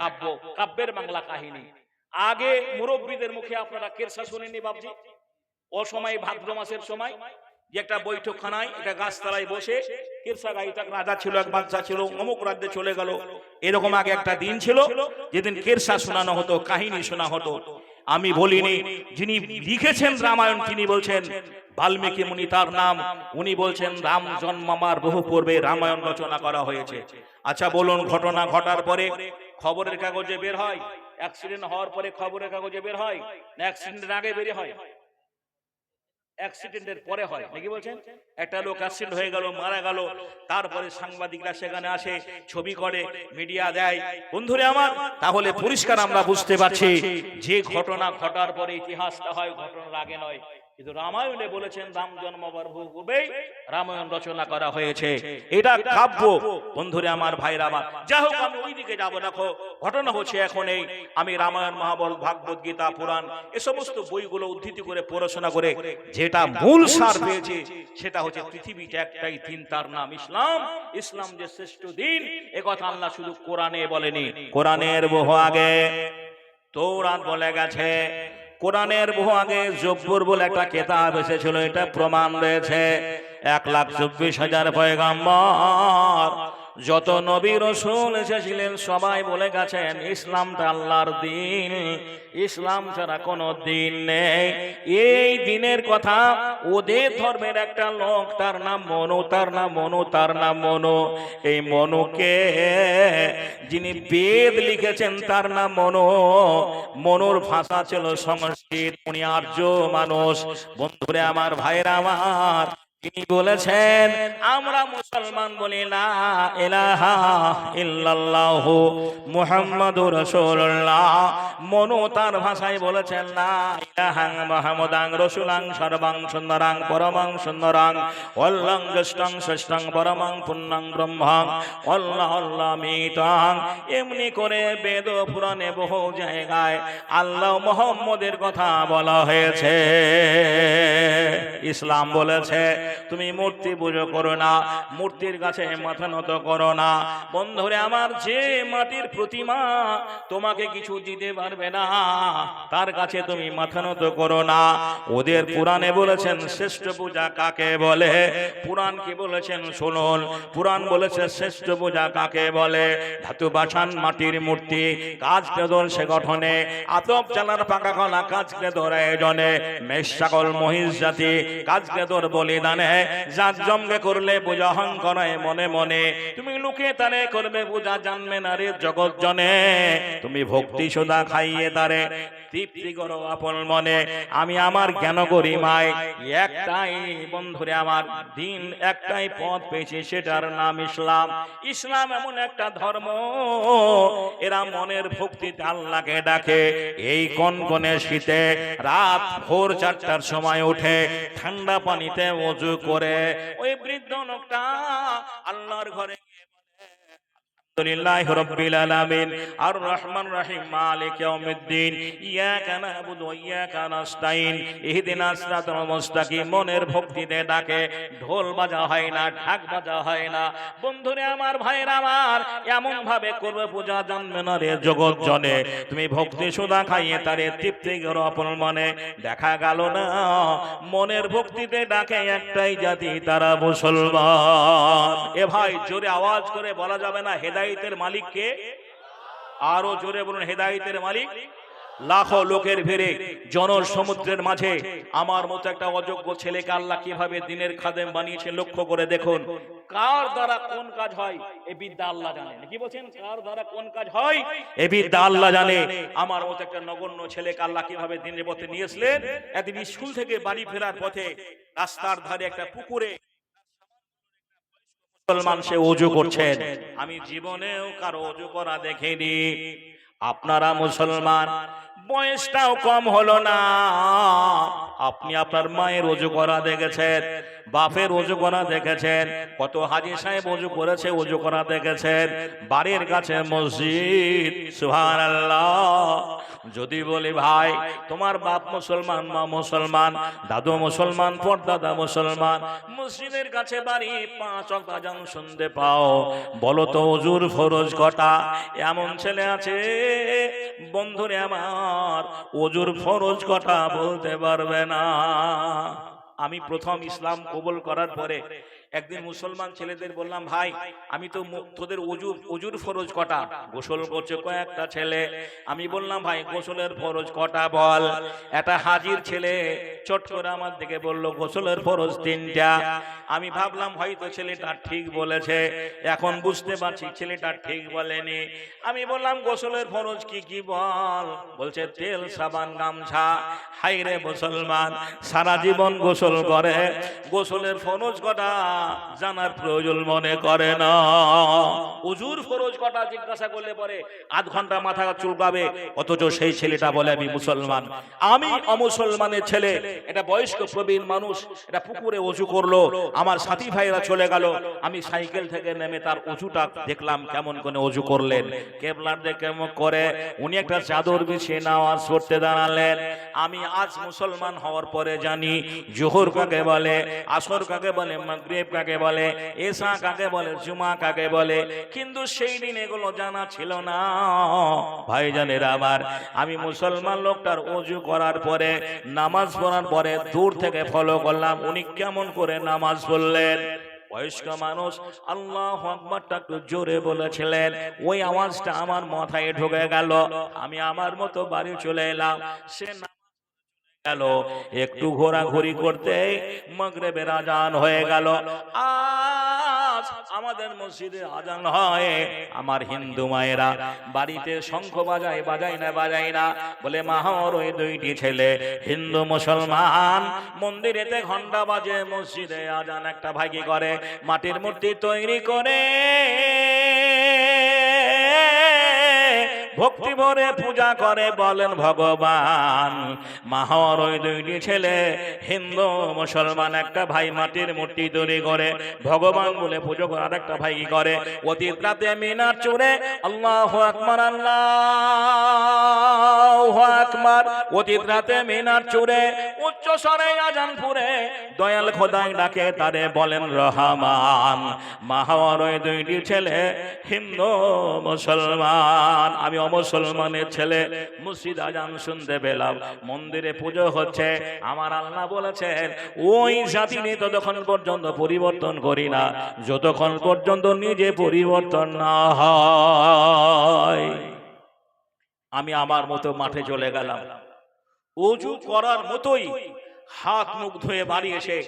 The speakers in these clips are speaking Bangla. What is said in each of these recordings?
কাব্য, কাব্যের বাংলা কাহিনী। আগে মুরব্বীদের মুখে আপনারা কেরসা শুনেনি বাবজি ও সময় ভাদ্র মাসের সময় যে একটা বৈঠকখানায় একটা গাছতলায় বসে কেরসা গাইটা রাজা ছিল, এক বাচ্চা ছিল, অমুক রাজ্যে চলে গেল। এরকম আগে একটা দিন ছিল, যেদিন কেরসা শোনানো হতো, কাহিনী শোনা হতো। আমি বলিনি, যিনি লিখেছেন রামায়ণ, তিনি বলছেন, বাল্মীকি মুনি তার নাম। উনি বলছেন, রাম জন্মামার বহু পূর্বে রামায়ণ রচনা করা হয়েছে। আচ্ছা বলুন, ঘটনা ঘটার পরে খবরের কাগজে বের হয়। অ্যাক্সিডেন্ট হওয়ার পরে খবরের কাগজে বের হয়। না অ্যাক্সিডেন্টের আগে বের হয়। অ্যাক্সিডেন্টের পরে হয়। একটা লোক অ্যাক্সিডেন্ট হয়ে গেল, মারা গেল। তারপরে সাংবাদিকরা সেখানে আসে, ছবি করে দেয়। বন্ধুরে আমার, তাহলে পরিষ্কার আমরা বুঝতে পারছি, যে ঘটনা ঘটার পরে ইতিহাসটা হয়, ঘটনার আগে নয়। কিন্তু রামায়ণে বলেছেন রাম জন্মবার পূর্বেই রামায়ণ রচনা করা হয়েছে। এটা কাব্য। বন্ধুরে আমার ভাইরা আমার যাই হোক আমি ওই দিকে যাব দেখো ঘটনা হচ্ছে এখন এই আমি রামায়ণ মহাভারত ভাগবত গীতা পুরাণ এ সমস্ত বইগুলো উদ্ধৃতি করে পড়াশোনা করে যেটা মূল সার পেয়েছে সেটা হচ্ছে পৃথিবীতে একটাই দিন তার নাম ইসলাম। ইসলাম যে শ্রেষ্ঠ দিন এ কথা আল্লাহ শুধু কোরআনে বলেনি। কোরআনের বহু আগে তৌরাত বলে গেছে কোরআনের বহু আগে জব্বুর বলে একটা কেতাব এসেছিল, এটা প্রমাণ রয়েছে। এক লাখ চব্বিশ হাজার পয়গাম্বর যত নবী রসুল এসেছিলেন, সবাই বলে গেছেন, ইসলামটা আল্লাহর দিন। ইসলাম ছাড়া কোনো দিন নেই। এই দিনের কথা ওদের ধর্মের একটা লোক, তার নাম মনু, তার নাম মনু, তার নাম মনু। এই মনুকে যিনি বেদ লিখেছেন, তার নাম মনু। মনুর ভাষা ছিল সংস্কৃত, উনি আর্য মানুষ। বন্ধুরে, আমার ভাইরা, আমার তিনি বলেছেন, আমরা মুসলমান বলি না ইলাহা ইল্লাল্লাহ মুহাম্মাদুর রাসূলুল্লাহ। মনু তার ভাষায় বলেছেন না ইলাহাং রাসূলাং সর্বাং সুন্দরাং পরমাং সুন্দরাং, অল্লাং জ্যেষ্ঠং শ্রেষ্ঠং পরমাং পুণ্যাং ব্রহ্মাং অল্লাহ আল্লাহ মিতাং এমনি করে বেদ পুরাণে বহু জায়গায় আল্লাহ মোহাম্মদের কথা বলা হয়েছে। ইসলাম বলেছে তুমি মূর্তি পুজো করো না, মূর্তির কাছে মাথা নত করো না। বন্ধুরে, আমার যে মাটির প্রতিমা তোমাকে কিছু দিতে পারবে না, তার কাছে তুমি মাথা নত করো না। ওদের পুরাণে বলেছেন, শ্রেষ্ঠ পূজা কাকে বলে? পুরাণ কি বলেছেন শুনুন। পুরাণ বলেছে, শ্রেষ্ঠ পূজা কাকে বলে? ধাতু বাসান, মাটির মূর্তি, কাজ কেদর সে গঠনে, আতপ চালার পাকা কলা কাজ কেদর আয়োজনে, মেষ সকল মহিষ জাতি, কাজ কেদর, বলিদানে জাত জমকে করলে পূজা অহংকরায় মনে মনে। তুমি লুকে তারে করবে পূজা, জানবে না রে জগৎ জনে। তুমি ভক্তি সুদা খাইয়ে তারে, তৃপ্তি করো আপন মনে। আমি আমার জ্ঞান করি মায় একটাই বন্ধুরে আমার দিন, একটাই পথ পেয়েছি, সেটার নাম ইসলাম। ইসলাম এমন একটা ধর্ম, এরা মনের ভক্তিতে আল্লাহকে ডাকে। এই কনকনে শীতে রাত ভোর চারটার সময় উঠে ঠান্ডা পানিতে অজু করে। ওই বৃদ্ধ লোকটা আল্লাহর ঘরে মনের ভক্তিতে ডাকে। ঢোল বাজা হয় না, ঢাক বাজা হয় না। বন্ধুরে আমার ভাইরা আমার এমন ভাবে করবে পূজা জানবে না রে জগৎ জনে। তুমি ভক্তি সুদা খাইয়ে তারে তৃপ্তি করো আপন মনে। দেখা গেল না, মনের ভক্তিতে ডাকে একটাই জাতি, তারা মুসলমান। এ ভাই, জোরে আওয়াজ করে বলা যাবে না হেদায়েতের মালিক কে? আরও জোরে বলুন, হেদায়েতের মালিক? লাখো লোকের ভিড়ে জন সমুদ্রের মাঝে। আমার মতো একটা অযোগ্য ছেলেকে আল্লাহ কীভাবে দিনের খাদেম বানিয়েছে লক্ষ্য করে দেখুন। কার দ্বারা কোন কাজ হয়? এ বিদ্যা আল্লাহ জানে। কি বলছেন? কার দ্বারা কোন কাজ হয়? এ বিদ্যা আল্লাহ জানে। আমার মতো একটা নগণ্য ছেলেকে আল্লাহ কীভাবে দিনের পথে নিয়েছিলেন একদিন স্কুল থেকে বাড়ি ফেরার পথে রাস্তার ধারে একটা পুকুরে মুসলমান সে অজু করছেন। আমি জীবনেও কারও অজু করা দেখিনি। আপনারা মুসলমান বয়সটাও কম হলো না। আপনি আপনার মায়ের অজু করা দেখেছেন। বাপের অজু করা দেখেছেন, কত হাজি সাহেব অজু করেছে অজু করা দেখেছেন। বাড়ির কাছে মসজিদ সুহান যদি বলি, ভাই, তোমার বাপ মুসলমান, মা মুসলমান, দাদু মুসলমান, পরদাদা মুসলমান, মসজিদের কাছে বাড়ি পাঁচ অকাজান শুনতে পাও। বলো তো অজুর ফরজ কটা? এমন ছেলে আছে? বন্ধুরে আমার, অজুর ফরজ কটা বলতে পারবে না। আমি প্রথম ইসলাম কবল করার পরে একদিন মুসলমান ছেলেদের বললাম, ভাই, আমি তো তোদের অজুর অজুর ফরজ কটা। গোসল করছে কয়েকটা ছেলে। আমি বললাম, ভাই, গোসলের ফরজ কটা বল? একটা হাজির ছেলে চট করে আমার দিকে বলল, গোসলের ফরজ তিনটা। আমি ভাবলাম, হয়তো ছেলেটা ঠিক বলেছে। এখন বুঝতে পারছি ছেলেটা ঠিক বলেনি। আমি বললাম, গোসলের ফরজ কি কি বল? বলছে, তেল, সাবান, গামছা। হাইরে মুসলমান, সারা জীবন গোসল করে। গোসলের ফরজ কটা? জানার প্রয়োজন মনে করে না। উজুর ফরজ কটা জিজ্ঞাসা করলে পরে আধ ঘণ্টা মাথা চুলকাবে, অথচ সেই ছেলেটা বলে, আমি মুসলমান। আমি অমুসলমানের ছেলে এটা বয়স্ক প্রবীণ মানুষ এটা পুকুরে অজু করল, আমার সাথী ভাইরা চলে গেল। আমি সাইকেল থেকে নেমে তার উঁচুটা দেখলাম, কেমন করে অজু করলেন। কেবলার দেখে করে, উনি একটা চাদর বিছিয়ে নামাজ পড়তে দাঁড়ালেন। আমি আজ মুসলমান হওয়ার পরে জানি, জোহর কাকে বলে, আসর কাকে বলে, মাগরিব কাকে বলে? এসা কাকে বলে? জুমা কাকে বলে? কিন্তু সেই দিন এগুলো জানা ছিল না। ভাইজানের আমার, আমি মুসলমান লোকটার অজু করার পরে, নামাজ পড়ার পরে দূর থেকে ফলো করলাম। উনি কেমন করে নামাজ পড়লেন? বয়স্ক মানুষ, আল্লাহ আকবরটা একটু জোরে বলেছিলেন। ওই আওয়াজটা আমার মাথায় ঢুকে গেল। আমি আমার মতো বাড়ি চলে এলাম। সে গেল। একটু ঘোরাঘুরি করতে মগরেবের আজান হয়ে গেল। আজ আমাদের মসজিদে আজান হয়। আমার হিন্দু মায়েরা বাড়িতে শঙ্খ বাজায় বাজায় না বাজায় না। বলে, মাহর, ওই দুইটি ছেলে হিন্দু, মুসলমান, মন্দিরেতে ঘণ্টা বাজে, মসজিদে আজান একটা ভাগি করে, মাটির মূর্তি তৈরি করে ভক্তি ভরে পূজা করে, বলেন ভগবান। মাহর ওই দুইটি ছেলে হিন্দু, মুসলমান, একটা ভাই মাটির মূর্তি তৈরি করে, ভগবান বলে পুজো করে, আর একটা ভাই কি করে? অতীত রাতে মিনার চুরে আল্লাহ আকবার আল্লাহ আকবার। অতীত রাতে মিনার চুরে উচ্চ স্বরে আজান পুরে দয়াল খোদাই ডাকে, তারে বলেন রহমান। মাহর ওই দুইটি ছেলে হিন্দু, মুসলমান। আমি অমুসলমানের ছেলে, মসজিদ আজান শুনতে পেলাম, মন্দিরে পুজো হচ্ছে। আমার আল্লাহ বলেছেন, ওই জাতি নিয়ে ততক্ষণ পর্যন্ত পরিবর্তন করি না, যতক্ষণ পর্যন্ত নিজে পরিবর্তন না হয়। আমি আমার মতো মাঠে চলে গেলাম। অজু করার মতোই হাত মুখ ধুয়ে বাড়ি এসে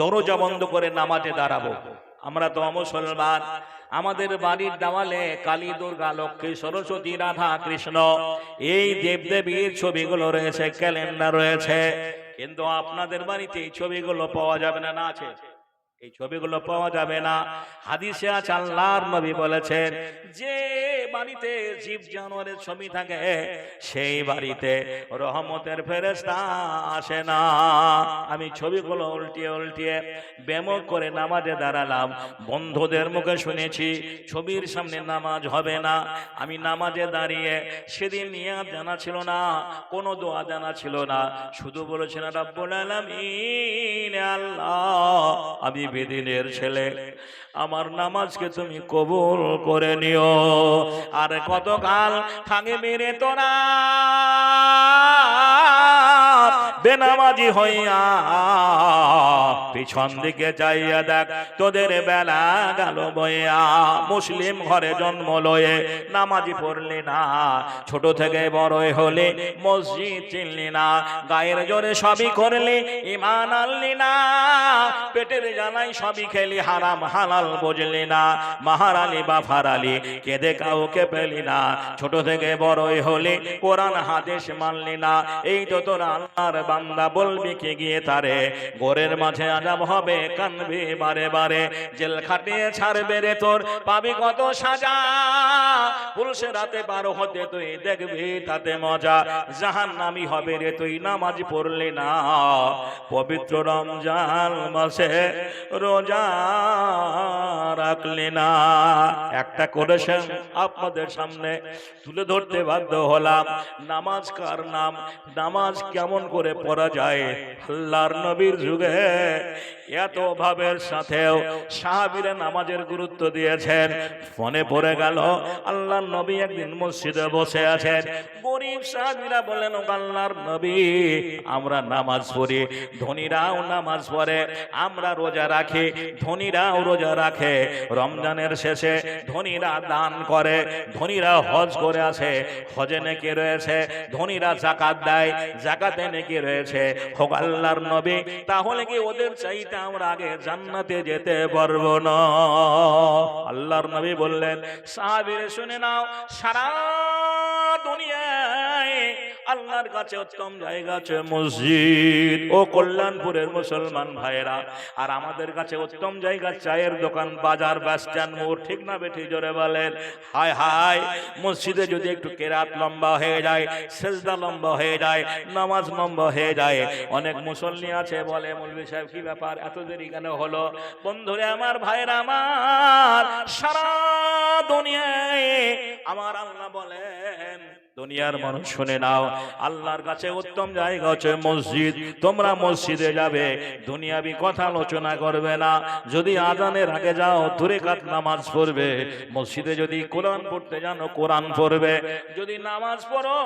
দরজা বন্ধ করে নামাজে দাঁড়াবো। আমরা তো মুসলমান আমাদের বাড়ির দেওয়ালে কালী দুর্গা, লক্ষ্মী, সরস্বতী, রাধা, কৃষ্ণ, এই দেবদেবীর ছবিগুলো রয়েছে, ক্যালেন্ডার রয়েছে। কিন্তু আপনাদের বাড়িতে এই ছবিগুলো পাওয়া যাবে না না আছে। এই ছবিগুলো পাওয়া যাবে না। হাদিসে আছে, আল্লাহর নবী বলেছেন, যে বাড়িতে জীব জানোয়ারের ছবি থাকে, সেই বাড়িতে রহমতের ফেরেশতা আসে না। আমি ছবিগুলো উল্টিয়ে উল্টিয়ে বেমক করে নামাজে দাঁড়ালাম। বন্ধুদের মুখে শুনেছি, ছবির সামনে নামাজ হবে না। আমি নামাজে দাঁড়িয়ে সেদিন নিয়াদ জানা ছিল না, কোনো দোয়া জানা ছিল না। শুধু বলেছেন, রাব্বুল আলামিন আল্লাহ, আমি বেদিনের ছেলে আমার নামাজকে তুমি কবুল করে নিও। আর কতকাল থাকবে মেরে তোরা বেনামাজি হইয়া পিছন দিকে যাইয়া দেখ, তোদের বেলা গেল বইয়া। মুসলিম ঘরে জন্ম লয়ে নামাজি পড়লি না, ছোট থেকে বড়ই হলে, মসজিদ চিনলি না, গায়ের জোরে সবই করলি, ইমান আনলি না, পেটের জানাই সবই খেলি, হারাম হালাল বুঝলি না। মাহারালি বা ফারালি কেঁদে কাউকে পেলি না, ছোট থেকে বড়ই হলে, কোরআন হাদেশ মানলি না। এই তো তোর আল্লাহর বান্দা বলবি কে গিয়ে তারে? গোরের মাঝে আজাব হবে কানবি বারে বারে। জেল খাটিয়ে ছাড়বে রে তোর, পাবি কত সাজা। পুরুষে রাতে পার হতে তুই দেখবি তাতে মজা। জাহান নামি হবে রে তুই, নামাজ পড়লি না। পবিত্র রমজান মাসে রোজা রাখলি না। একটা করেছেন আপনাদের সামনে, তুলে ধরতে বাধ্য হলাম। নামাজ কার নাম? নামাজ কেমন করে পড়া যায়। আল্লাহর নবীর যুগে এত ভাবের সাথেও সাহাবীরা নামাজের গুরুত্ব দিয়েছেন। ফোনে পড়ে গেল, আল্লাহর নবী একদিন মসজিদে বসে আছেন। গরিব সাহাবীরা বলেন "ও আল্লাহর নবী, আমরা নামাজ পড়ি, ধনীরাও নামাজ পড়ে, আমরা রোজা রাখি, ধনীরাও রোজা রাখে। রমজানের শেষে ধনীরা দান করে, ধনীরা হজ করে আসে, হজে নেকি রয়েছে, ধনীরা জাকাত দেয়, জাকাতে নেকি রয়েছে। হোক আল্লাহর নবী তাহলে কি ওদের চাইতে আমরা আগে জান্নাতে যেতে পারব না? আল্লাহর নবী বললেন, সাহাবীরে শুনে নাও, সারা দুনিয়ায় আল্লাহর কাছে উত্তম জায়গা আছে মসজিদ ও কল্যাণপুরের মুসলমান আর আমাদের কাছে উত্তম জায়গা চায়ের দোকান, বাজার মোড়, ঠিক না বেঠি জোরে বলেন। হায় হায়, মসজিদে যদি একটু কেরাত লম্বা হয়ে যায়, সেজদা লম্বা হয়ে যায়, নামাজ লম্বা হয়ে যায়, অনেক মুসল্লি আছে, বলে, মৌলভী সাহেব, কি ব্যাপার? এত দেরি কেন হলো? বন্ধুরে, আমার ভাইরা আমার সারা দুনিয়ায় আমার আল্লাহ বলেন দুনিয়ার মানুষ শুনে নাও। আল্লাহর কাছে উত্তম জায়গা হচ্ছে মসজিদ। তোমরা মসজিদে যাবে। দুনিয়াবি কথা আলোচনা করবে না। যদি আজানের আগে যাও দূরে কাত নামাজ পড়বে। মসজিদে যদি কোরআন পড়তে জানো কোরআন পড়বে। যদি নামাজ পড়ো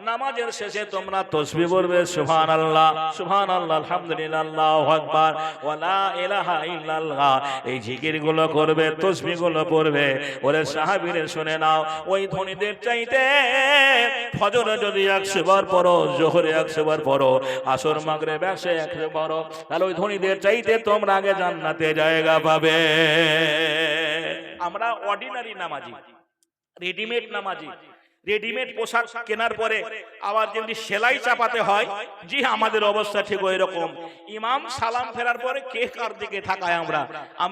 নামাজের শেষে তোমরা তসবি পড়বে সুবহান আল্লাহ সুবহান আল্লাহ আলহামদুলিল্লাহ আল্লাহু আকবার। ওয়ালা ইলাহা ইল্লাল্লাহ। এই জিকিরগুলো করবে তসবি গুলো পড়বে। ওরে সাহাবীরে শুনে নাও। ওই ধনীদের চাইতে ফজরে যদি একশো বার পড়ো, জোহরে একশো বার পড়ো, আসর মাগরে একশো একশো পড়ো, তাহলে ওই ধনীদের চাইতে তোমরা আগে জান্নাতে জায়গা পাবে। আমরা অর্ডিনারি নামাজি রেডিমেড নামাজি। রেডিমেড পোশাক কেনার পরে আবার যেমনি সেলাই চাপাতে হয়, জি, আমাদের অবস্থা ঠিক ওই রকম ইমাম সালাম ফেরার পরে কে কার দিকে থাকায় আমরা?